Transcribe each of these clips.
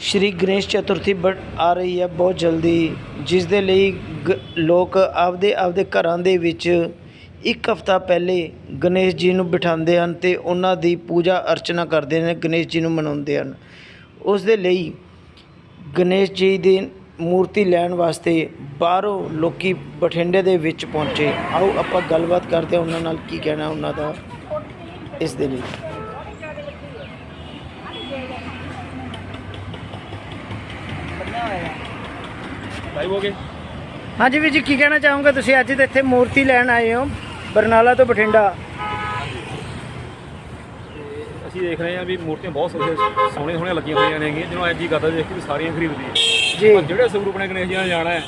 ਸ਼੍ਰੀ ਗਣੇਸ਼ ਚਤੁਰਥੀ ਬੜ ਆ ਰਹੀ ਹੈ ਬਹੁਤ ਜਲਦੀ ਜਿਸ ਦੇ ਲਈ ਗ- ਲੋਕ ਆਪਦੇ ਆਪਦੇ ਘਰਾਂ ਦੇ ਵਿੱਚ ਇੱਕ ਹਫ਼ਤਾ ਪਹਿਲੇ ਗਣੇਸ਼ ਜੀ ਨੂੰ ਬਿਠਾਉਂਦੇ ਹਨ ਅਤੇ ਉਹਨਾਂ ਦੀ ਪੂਜਾ ਅਰਚਨਾ ਕਰਦੇ ਨੇ, ਗਣੇਸ਼ ਜੀ ਨੂੰ ਮਨਾਉਂਦੇ ਹਨ। ਉਸ ਦੇ ਲਈ ਗਣੇਸ਼ ਜੀ ਦੀ ਮੂਰਤੀ ਲੈਣ ਵਾਸਤੇ ਬਾਹਰੋਂ ਲੋਕੀ ਬਠਿੰਡੇ ਦੇ ਵਿੱਚ ਪਹੁੰਚੇ। ਆਓ ਆਪਾਂ ਗੱਲਬਾਤ ਕਰਦੇ ਹਾਂ ਉਹਨਾਂ ਨਾਲ ਕੀ ਕਹਿਣਾ ਉਹਨਾਂ ਦਾ ਇਸ ਦੇ ਲਈ। ਲਾਈਵ ਹੋ ਗਏ? ਹਾਂਜੀ ਵੀਰ ਜੀ ਕੀ ਕਹਿਣਾ ਚਾਹੋਗੇ? ਤੁਸੀਂ ਅੱਜ ਤੇ ਇੱਥੇ ਮੂਰਤੀ ਲੈਣ ਆਏ ਹੋ ਬਰਨਾਲਾ ਤੋਂ ਬਠਿੰਡਾ। ਅਸੀਂ ਦੇਖ ਰਹੇ ਹਾਂ ਵੀ ਮੂਰਤੀਆਂ ਬਹੁਤ ਸੋਹਣੀਆਂ ਸੋਹਣੀਆਂ ਲੱਗੀਆਂ ਹੋਈਆਂ ਨੇਗੀਆਂ ਜਿਹਨੂੰ ਐਂ ਜੀ ਕਰਦਾ ਦੇਖ ਕੇ ਵੀ ਸਾਰੀਆਂ ਖਰੀਦਦੀ ਜੀ। ਪਰ ਜਿਹੜੇ ਸਰੂਪ ਨੇ ਗਣੇਸ਼ ਜੀ ਨਾਲ ਜਾਣਾ ਹੈ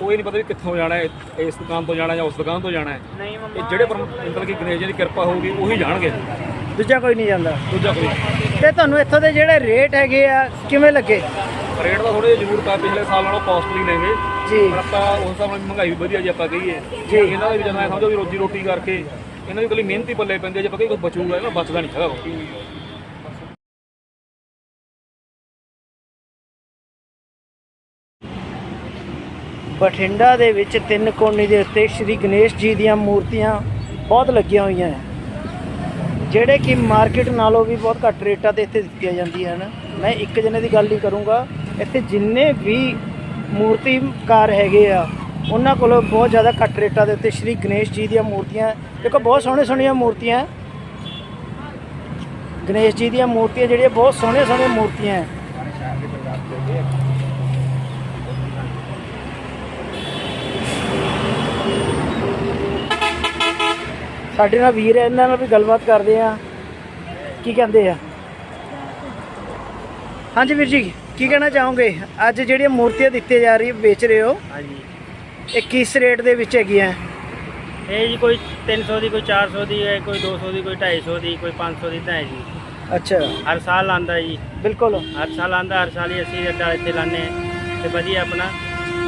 ਉਹ ਇਹ ਨਹੀਂ ਪਤਾ ਵੀ ਕਿੱਥੋਂ ਜਾਣਾ ਹੈ ਇਸ ਦੁਕਾਨ ਤੋਂ ਜਾਣਾ ਜਾਂ ਉਸ ਦੁਕਾਨ ਤੋਂ ਜਾਣਾ ਹੈ। ਇਹ ਜਿਹੜੇ ਪਰ- ਮਤਲਬ ਕਿ ਗਣੇਸ਼ ਜੀ ਦੀ ਕਿਰਪਾ ਹੋਊਗੀ ਉਹੀ ਜਾਣਗੇ। ਦੂਜਾ ਕੋਈ ਨਹੀਂ ਜਾਂਦਾ। ਦੂਜਾ ਕੋਈ ਤੇ ਤੁਹਾਨੂੰ ਇੱਥੋਂ ਦੇ ਜਿਹੜੇ ਰੇਟ ਹੈਗੇ ਆ ਕਿਵੇਂ ਲੱਗੇ? ਰੇਟ ਦਾ ਥੋੜੇ ਜ਼ਰੂਰ ਪਾ ਪਿਛਲੇ ਸਾਲ ਨਾਲੋਂ ਕਾਸਟਲੀ ਨੇਗੇ। ਜੀ। ਪਰ ਆਪਾਂ ਉਸ ਹਿਸਾਬ ਨਾਲ ਮਹਿੰਗਾਈ ਵੀ ਵਧੀਆ ਜੇ ਆਪਾਂ ਕਹੀਏ। ਜੀ। ਇਹਨਾਂ ਦੇ ਵੀ ਜਦੋਂ ਸਮਝੋ ਵੀ ਰੋਜੀ ਰੋਟੀ ਕਰਕੇ ਇਹਨਾਂ ਦੀ ਇਕੱਲੀ ਮਿਹਨਤੀ ਪੱਲੇ ਪੈਂਦੀ ਜੇ ਆਪਾਂ ਕੋਈ ਬਚੂਗਾ ਇਹਨਾਂ ਬਚਦਾ ਨਹੀਂ ਹੈਗਾ ਕੋਈ। ਬਠਿੰਡਾ ਦੇ ਵਿੱਚ ਤਿੰਨ ਕੋਨੇ ਦੇ ਉੱਤੇ ਸ਼੍ਰੀ ਗਣੇਸ਼ ਜੀ ਦੀਆਂ ਮੂਰਤੀਆਂ ਬਹੁਤ ਲੱਗੀਆਂ ਹੋਈਆਂ ਹੈ ਜਿਹੜੇ ਕਿ ਮਾਰਕੀਟ ਨਾਲੋਂ ਵੀ ਬਹੁਤ ਘੱਟ ਰੇਟਾਂ ਤੇ ਇੱਥੇ ਦਿੱਤੀਆਂ ਜਾਂਦੀਆਂ ਹਨ। ਮੈਂ ਇੱਕ ਜਣੇ ਦੀ ਗੱਲ ਹੀ ਕਰੂੰਗਾ। ਇੱਥੇ ਜਿੰਨੇ ਵੀ ਮੂਰਤੀਕਾਰ ਹੈਗੇ ਆ, ਉਹਨਾਂ ਕੋਲੋਂ ਬਹੁਤ ਜ਼ਿਆਦਾ ਘੱਟ ਰੇਟਾਂ ਦੇ ਉੱਤੇ ਸ਼੍ਰੀ ਗਣੇਸ਼ ਜੀ ਦੀਆਂ ਮੂਰਤੀਆਂ, ਦੇਖੋ ਬਹੁਤ ਸੋਹਣੇ ਸੋਹਣੀਆਂ ਮੂਰਤੀਆਂ। ਗਣੇਸ਼ ਜੀ ਦੀਆਂ ਮੂਰਤੀਆਂ ਜਿਹੜੀਆਂ ਬਹੁਤ ਸੋਹਣੀਆਂ ਸੋਹਣੀਆਂ ਮੂਰਤੀਆਂ। ਹੈ ਸਾਡੇ ਨਾਲ ਵੀਰ ਹੈ, ਇਹਨਾਂ ਨਾਲ ਵੀ ਗੱਲਬਾਤ ਕਰਦੇ ਆ ਕੀ ਕਹਿੰਦੇ ਆ? ਹਾਂਜੀ ਵੀਰ ਜੀ। ਕੀ ਕਹਿਣਾ ਚਾਹੋਗੇ? ਅੱਜ ਜਿਹੜੀਆਂ ਮੂਰਤੀਆਂ ਦਿੱਤੀਆਂ ਜਾ ਰਹੀ ਵੇਚ ਰਹੇ ਹੋ? ਹਾਂਜੀ। ਇਹ ਕਿਸ ਰੇਟ ਦੇ ਵਿੱਚ ਹੈਗੀਆਂ? ਇਹ ਜੀ ਕੋਈ 300 ਦੀ ਕੋਈ 400 ਦੀ ਹੈ ਕੋਈ 200 ਦੀ ਕੋਈ 250 ਦੀ ਕੋਈ 500 ਦੀ ਤਾਂ ਹੈ ਜੀ। ਅੱਛਾ। ਹਰ ਸਾਲ ਆਂਦਾ ਜੀ। ਬਿਲਕੁਲ। ਹਰ ਸਾਲ ਆਂਦਾ ਹਰ ਸਾਲ ਹੀ ਅਸੀਂ ਅੱਡਾ ਇੱਥੇ ਹਾਂ ਤੇ ਵਧੀਆ ਆਪਣਾ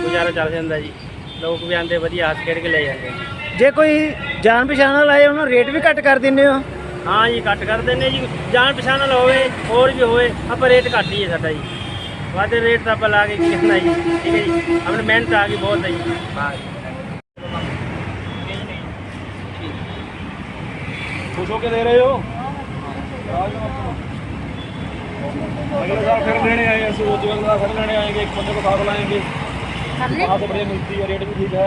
ਗੁਜ਼ਾਰਾ ਚੱਲ ਜਾਂਦਾ ਜੀ। ਲੋਕ ਵੀ ਆਂਦੇ ਵਧੀਆ ਹੱਸ ਖੇਡ ਕੇ ਲੈ ਜਾਂਦੇ ਜੀ। ਕੋਈ ਜਾਣ ਪਛਾਣ ਵਾਲਾ ਆਏ ਉਹਨਾਂ ਰੇਟ ਵੀ ਘੱਟ ਕਰ ਦਿੰਦੇ ਹੋ? ਹਾਂ ਜੀ ਘੱਟ ਕਰ ਦਿੰਦੇ ਜੀ। ਜਾਣ ਪਛਾਣ ਨਾਲ ਹੋਵੇ ਹੋਰ ਵੀ ਹੋਵੇ ਆਪਾਂ ਰੇਟ ਘੱਟ ਹੀ ਹੈ ਸਾਡਾ ਜੀ। वादे रेट था पर आगे की कितना ही ठीक है जी हमने मेहनत आगे बहुत है खुश होके दे रहे हो अगले साल फिर लेने आए ऐसे वो जीवन का फिर लेने आएंगे एक बंदे को साथ लाएंगे वहाँ तो बढ़िया मिलती है रेट भी ठीक है